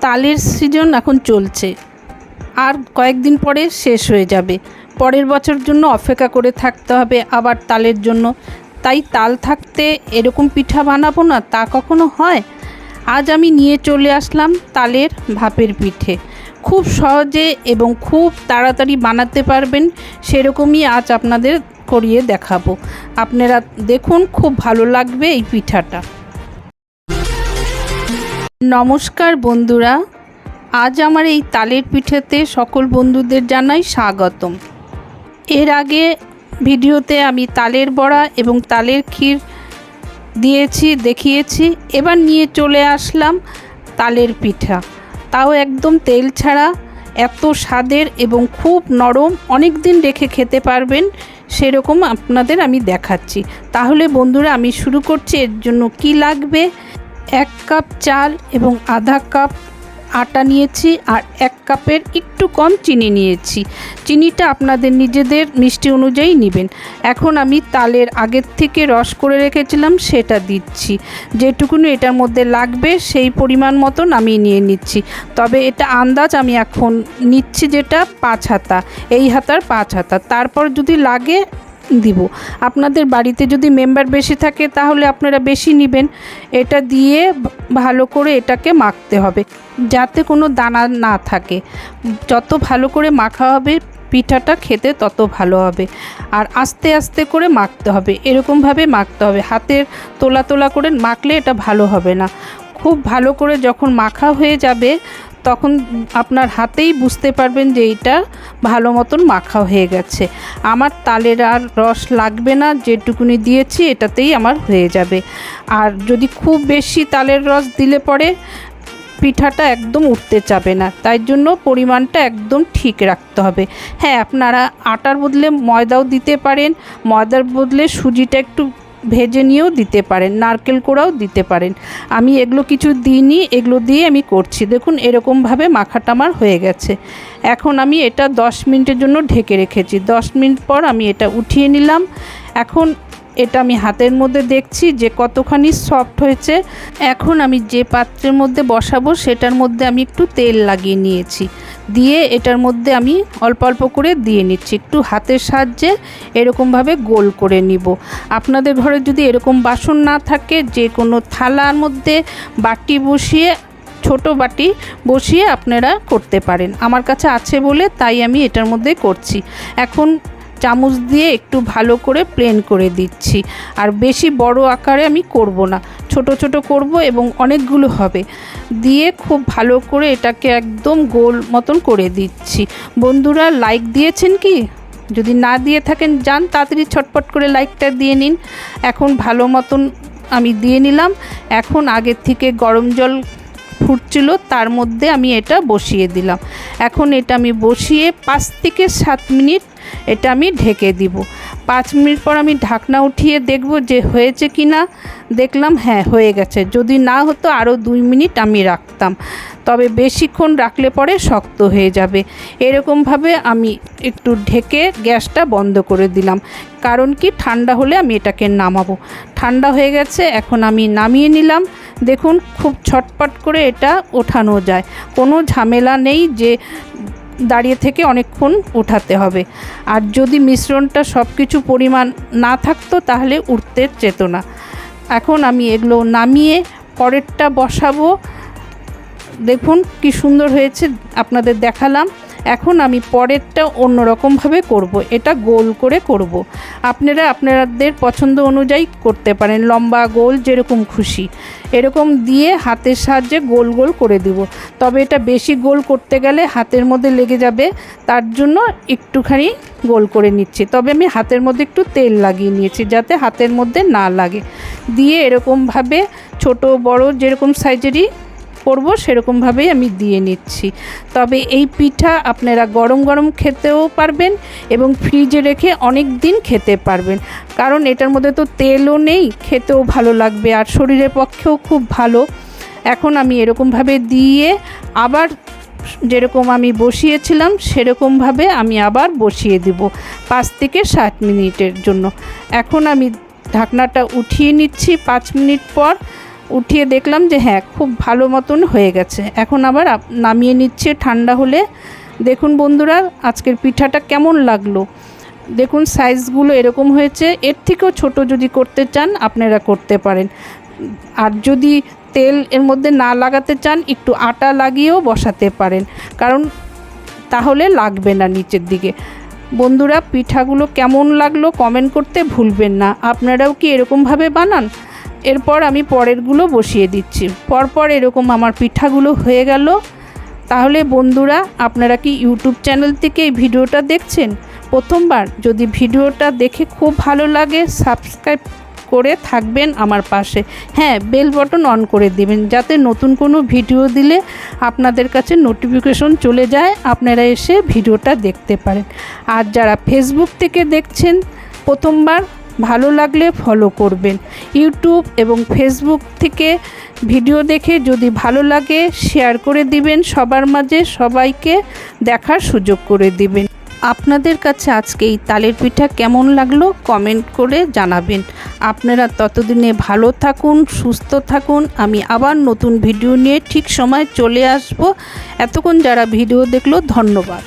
তালের সিজন এখন চলছে। আর কয়েকদিন পরে শেষ হয়ে যাবে। পরের বছর জন্য অপেক্ষা করে থাকতে হবে আবার তালের জন্য। তাই তাল থাকতে এরকম পিঠা বানাবো না, তা কখনো হয়? আজ আমি নিয়ে চলে আসলাম তালের ভাপের পিঠে। খুব সহজে এবং খুব তাড়াতাড়ি বানাতে পারবেন, সেরকমই আজ আপনাদের করিয়ে দেখাবো। আপনারা দেখুন, খুব ভালো লাগবে এই পিঠাটা। নমস্কার বন্ধুরা, আজ আমার এই তালের পিঠেতে সকল বন্ধুদের জানাই স্বাগতম। এর আগে ভিডিওতে আমি তালের বড়া এবং তালের ক্ষীর দিয়েছি, দেখিয়েছি, এবার নিয়ে চলে আসলাম তালের পিঠা। তাও একদম তেল ছাড়া, এত স্বাদের এবং খুব নরম অনেক দিন রেখে খেতে পারবেন, সেরকম আপনাদের আমি দেখাচ্ছি। তাহলে বন্ধুরা, আমি শুরু করছি, এর জন্য কি লাগবে? এক কাপ চাল এবং আধা কাপ আটা নিয়েছি আর এক কাপের একটু কম চিনি নিয়েছি। চিনিটা আপনাদের নিজেদের মিষ্টি অনুযায়ী নেবেন। এখন আমি তালের আগের থেকে রস করে রেখেছিলাম, সেটা দিচ্ছি। যেটুকুনি এটার মধ্যে লাগবে, সেই পরিমাণ মতন আমি নিয়ে নিচ্ছি। তবে এটা আন্দাজ আমি এখন নিচ্ছি যেটা পাঁচ হাতা, এই হাতার পাঁচ হাতা। তারপর যদি লাগে দিব। আপনাদের বাড়িতে যদি মেম্বার বেশি থাকে, তাহলে আপনারা বেশি নেবেন। এটা দিয়ে ভালো করে এটাকে মাখতে হবে। যাতে কোনো দানা না থাকে। যত ভালো করে মাখা হবে, পিঠাটা খেতে তত ভালো হবে। আর আস্তে আস্তে করে মাখতে হবে। এরকমভাবে মাখতে হবে। হাতের তোলা তোলা করে মাখলে এটা ভালো হবে না। খুব ভালো করে যখন মাখা হয়ে যাবে তখন আপনার হাতেই বুঝতে পারবেন যে এইটা ভালো মতন মাখা হয়ে গেছে। আমার তালের আর রস লাগবে না, যেটুকুনি দিয়েছি এটাতেই আমার হয়ে যাবে। আর যদি খুব বেশি তালের রস দিলে পরে পিঠাটা একদম উঠতে চাবে না, তাই জন্য পরিমাণটা একদম ঠিক রাখতে হবে। হ্যাঁ আপনারা আটার বদলে ময়দাও দিতে পারেন, ময়দার বদলে সুজিটা একটু ভেজে নিয়েও দিতে পারেন, নারকেল কোড়াও দিতে পারেন। আমি এগুলো কিছু দিইনি, এগুলো দিয়ে আমি করছি। দেখুন, এরকমভাবে মাখাটা আমার হয়ে গেছে। এখন আমি এটা দশ মিনিটের জন্য ঢেকে রেখেছি। দশ মিনিট পর আমি এটা উঠিয়ে নিলাম। এখন এটা আমি হাতের মধ্যে দেখছি যে কতখানি সফট হয়েছে। এখন আমি যে পাত্রের মধ্যে বসাবো সেটার মধ্যে আমি একটু তেল লাগিয়ে নিয়েছি। দিয়ে এটার মধ্যে আমি অল্প অল্প করে দিয়ে নিচ্ছি। একটু হাতের সাহায্যে এরকমভাবে গোল করে নিব। আপনাদের ঘরে যদি এরকম বাসন না থাকে, যে কোনো থালার মধ্যে বাটি বসিয়ে, ছোট বাটি বসিয়ে আপনারা করতে পারেন। আমার কাছে আছে বলে তাই আমি এটার মধ্যে করছি। এখন চামচ দিয়ে একটু ভালো করে প্লেন করে দিচ্ছি। আর বেশি বড় আকারে আমি করব না। ছোট ছোট করব এবং অনেকগুলো হবে। দিয়ে খুব ভালো করে এটাকে একদম গোল মতন করে দিচ্ছি। বন্ধুরা লাইক দিয়েছেন কি? যদি না দিয়ে থাকেন, যান, তাড়াতাড়ি ছটপট করে লাইকটা দিয়ে নিন। এখন ভালো মতন আমি দিয়ে নিলাম। এখন আগের থেকে গরম জল ফুটছিল, তার মধ্যে আমি এটা বসিয়ে দিলাম। এখন এটা আমি বসিয়ে পাঁচ থেকে সাত মিনিট এটা আমি ঢেকে দিব। পাঁচ মিনিট পর আমি ঢাকনা উঠিয়ে দেখব যে হয়েছে কি না দেখলাম হ্যাঁ হয়ে গেছে। যদি না হতো আরও দুই মিনিট আমি রাখতাম। তবে বেশিক্ষণ রাখলে পরে শক্ত হয়ে যাবে। এরকমভাবে আমি একটু ঢেকে গ্যাসটা বন্ধ করে দিলাম। কারণ কি, ঠান্ডা হলে আমি এটাকে নামাবো। ঠান্ডা হয়ে গেছে, এখন আমি নামিয়ে নিলাম। দেখুন, খুব ছটপট করে এটা ওঠানো যায়। কোনো ঝামেলা নেই যে দাঁড়িয়ে থেকে অনেকক্ষণ উঠাতে হবে। আর যদি মিশ্রণটা সব কিছু পরিমাণ না থাকতো তাহলে উঠতে যেত না। এখন আমি এগুলো নামিয়ে পরেরটা বসাবো। দেখুন কি সুন্দর হয়েছে, আপনাদের দেখালাম। এখন আমি পরেরটা অন্যরকমভাবে করব। এটা গোল করে করব। আপনারা আপনাদের পছন্দ অনুযায়ী করতে পারেন। লম্বা, গোল, যেরকম খুশি। এরকম দিয়ে হাতের সাহায্যে গোল গোল করে দিব। তবে এটা বেশি গোল করতে গেলে হাতের মধ্যে লেগে যাবে। তার জন্য একটুখানি গোল করে নিচ্ছি। তবে আমি হাতের মধ্যে একটু তেল লাগিয়ে নিয়েছি যাতে হাতের মধ্যে না লাগে। দিয়ে এরকমভাবে ছোট, বড় যেরকম সাইজেরই করব, সেরকমভাবেই আমি দিয়ে নিচ্ছি। তবে এই পিঠা আপনারা গরম গরম খেতেও পারবেন এবং ফ্রিজে রেখে অনেক দিন খেতে পারবেন। কারণ এটার মধ্যে তো তেলও নেই, খেতেও ভালো লাগবে আর শরীরের পক্ষেও খুব ভালো। এখন আমি এরকমভাবে দিয়ে আবার যেরকম আমি বসিয়েছিলাম, সেরকমভাবে আমি আবার বসিয়ে দেব পাঁচ থেকে ষাট মিনিটের জন্য। এখন আমি ঢাকনাটা উঠিয়ে নিচ্ছি, পাঁচ মিনিট পর উঠিয়ে দেখলাম যে হ্যাঁ খুব ভালো মতন হয়ে গেছে। এখন আবার নামিয়ে নিচ্ছে, ঠান্ডা হলে। দেখুন বন্ধুরা, আজকের পিঠাটা কেমন লাগল। দেখুন সাইজগুলো এরকম হয়েছে। এর থেকেও ছোট যদি করতে চান, আপনারা করতে পারেন। আর যদি তেল এর মধ্যে না লাগাতে চান, একটু আটা লাগিয়েও বসাতে পারেন। কারণ তাহলে লাগবে না নিচের দিকে। বন্ধুরা, পিঠাগুলো কেমন লাগল কমেন্ট করতে ভুলবেন না। আপনারাও কি এরকমভাবে বানান? এরপর আমি পরেরগুলো বসিয়ে দিচ্ছি। পরপর এরকম আমার পিঠাগুলো হয়ে গেল। তাহলে বন্ধুরা, আপনারা কি ইউটিউব চ্যানেল থেকে এই ভিডিওটা দেখছেন? প্রথমবার যদি ভিডিওটা দেখে খুব ভালো লাগে, সাবস্ক্রাইব করে থাকবেন আমার পাশে। হ্যাঁ বেল বটন অন করে দিবেন, যাতে নতুন কোনো ভিডিও দিলে আপনাদের কাছে নোটিফিকেশন চলে যায়, আপনারা এসে ভিডিওটা দেখতে পারেন। আর যারা ফেসবুক থেকে দেখছেন, প্রথমবার ভালো লাগলে ফলো করবেন। ইউটিউব এবং ফেসবুক থেকে ভিডিও দেখে যদি ভালো লাগে শেয়ার করে দিবেন। সবার মাঝে সবাইকে দেখার সুযোগ করে দিবেন। আপনাদের কাছে আজকে এই তালের পিঠা কেমন লাগল কমেন্ট করে জানাবেন। আপনারা ততদিনে ভালো থাকুন, সুস্থ থাকুন। আমি আবার নতুন ভিডিও নিয়ে ঠিক সময় চলে আসব। এতক্ষণ যারা ভিডিও দেখল, ধন্যবাদ।